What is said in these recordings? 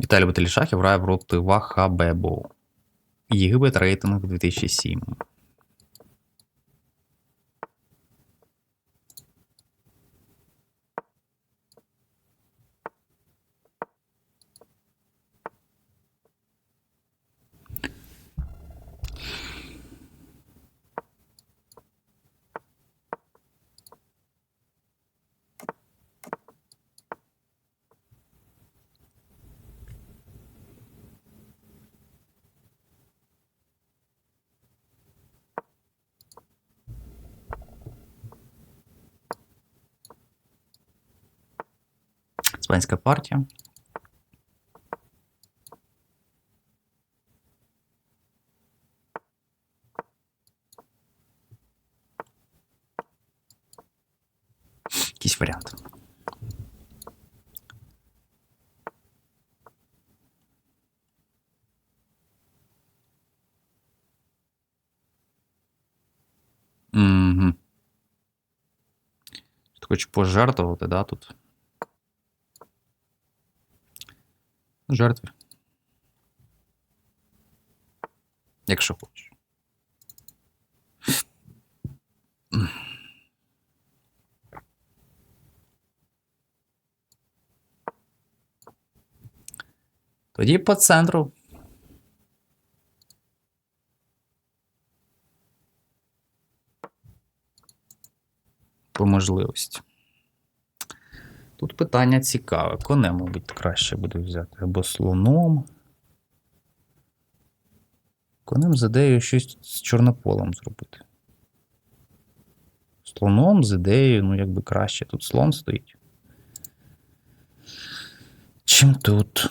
Віталій Баталішахів грає проти Вахабебу. Єгипет рейтинг 2007. Іспанська партія. Якийсь варіант. Угу. Ти пожертвувати, да, тут? Жертви. Якщо хочеш. Тоді по центру. По можливості. Тут питання цікаве. Конем, мабуть, краще буде взяти. Або слоном. Конем з ідеєю щось з чорнополом зробити. Слоном з ідеєю, ну, якби краще. Тут слон стоїть. Чим тут?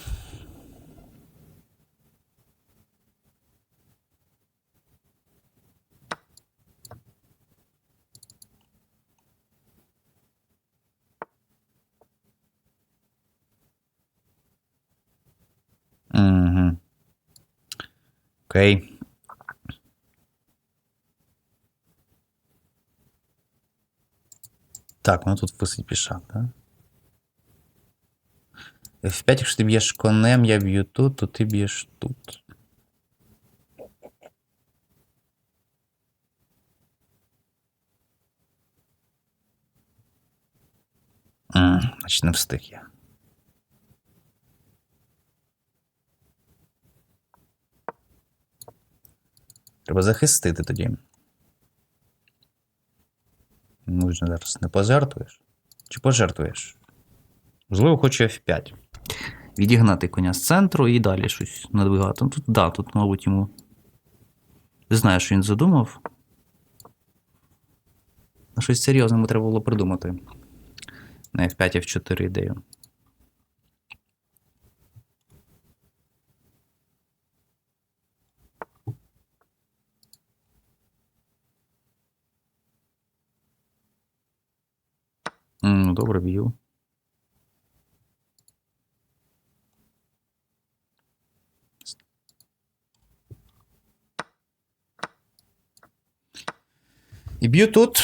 Угу. Окей. Так, ну тут висить пішак, так? F5, якщо ти б'єш конем, я б'ю тут, то ти б'єш тут. Значить, не встиг я. Треба захистити тоді. Нужно зараз не пожертвуєш? Чи пожертвуєш? Можливо, хочу F5. Відігнати коня з центру і далі щось надвигати. Ну, тут, да, тут, мабуть, йому. Не знаю, що він задумав. Щось серйозне треба було придумати. На F5 F4 ідею. Ну, добре, б'ю. І б'ю тут.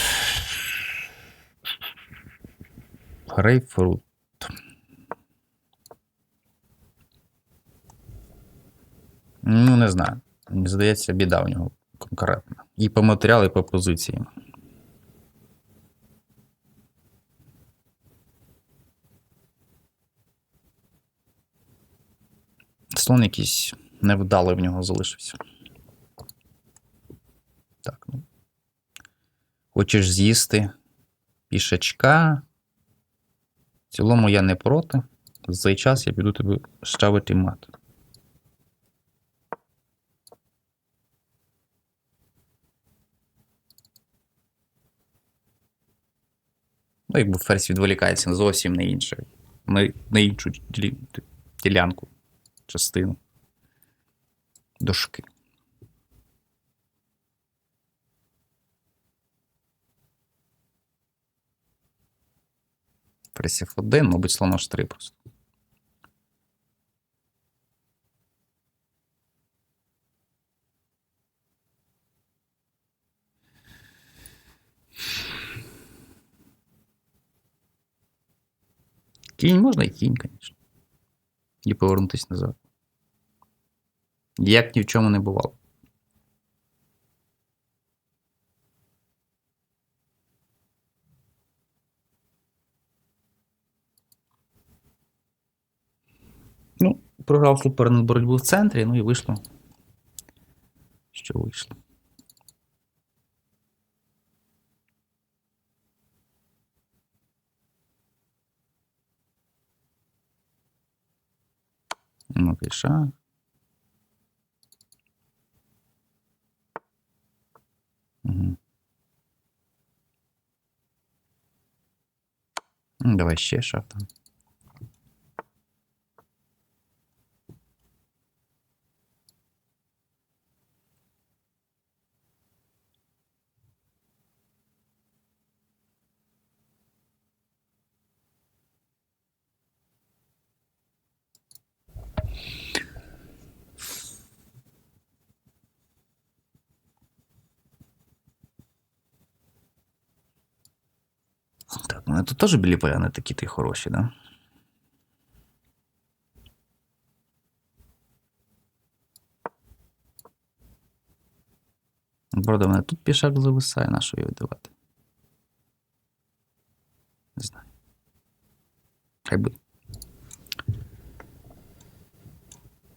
Грейпфрут. Ну, не знаю. Мені здається, біда у нього конкретна. І по матеріалу, і по позиції. Слон якийсь невдалий в нього залишився. Так, ну. Хочеш з'їсти пішачка. В цілому я не проти. За цей час я піду тобі ставити мат. Ну, якби ферзь відволікається зовсім на інше. На, на іншу ділянку, частину. Дошки. Ферзь F1, мабуть, слон H3 просто. Кінь можна і кінь, звісно. І повернутися назад. Як ні в чому не бувало. Ну, програв суперник боротьбу в центрі, ну і вийшло. Що вийшло? Ну, піша. Угу. Ну, Давай ще шах там. Ну тут теж білі поля не такі ти хороші, да? Правда, мене тут пішак зависає, на що його давати? Не знаю. Хай буде.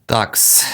Такс.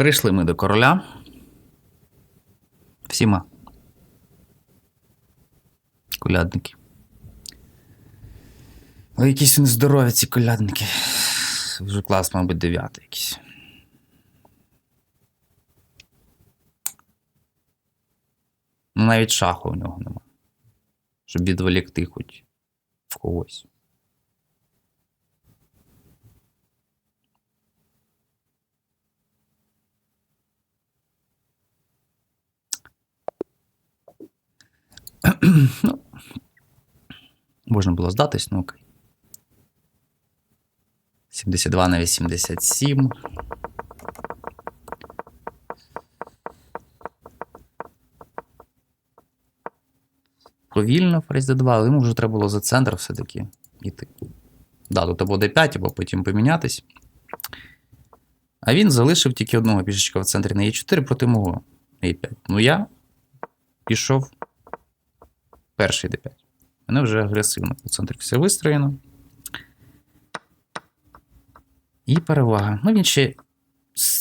Перейшли ми до короля. Всіма. Колядники. Але якісь вони здорові, ці колядники. Вже клас, мабуть, дев'ятий якийсь. Навіть шаху у нього нема. Щоб відволікти хоч в когось. ну, можна було здатись, ну окей. 72 на 87. Повільно ферзь d2, але йому вже треба було за центр все-таки йти. Да, тут або d5, або потім помінятись. А він залишив тільки одного пішечка в центрі на e4 проти мого e5. Ну я пішов перший d5. У вже агресивно по центрі все вистроєно. І перевага. Ну, він ще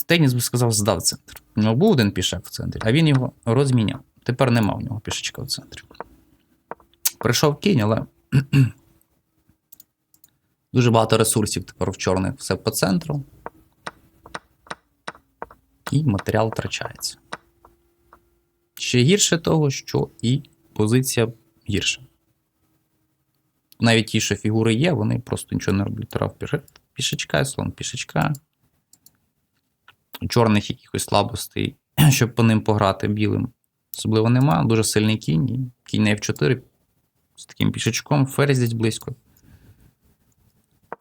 Теніс би сказав, здав центр. У нього був один пішак в центрі, а він його розміняв. Тепер нема у нього пішечка в центрі. Прийшов кінь, але дуже багато ресурсів тепер в чорних все по центру. І матеріал втрачається. Ще гірше того, що і позиція гірша. Навіть ті, що фігури є, вони просто нічого не роблять. Трав пішечка, слон пішечка. Чорних якихось слабостей, щоб по ним пограти білим. Особливо нема. Дуже сильний кінь. Кінь на F4 з таким пішечком, ферзь близько.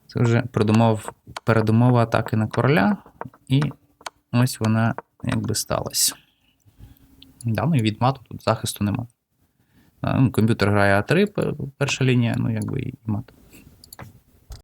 Це вже передумов, передумова атаки на короля, і ось вона якби сталася. Да, ну і від мату тут захисту нема. Ну, Комп'ютер грає А3, перша лінія, ну якби і мат.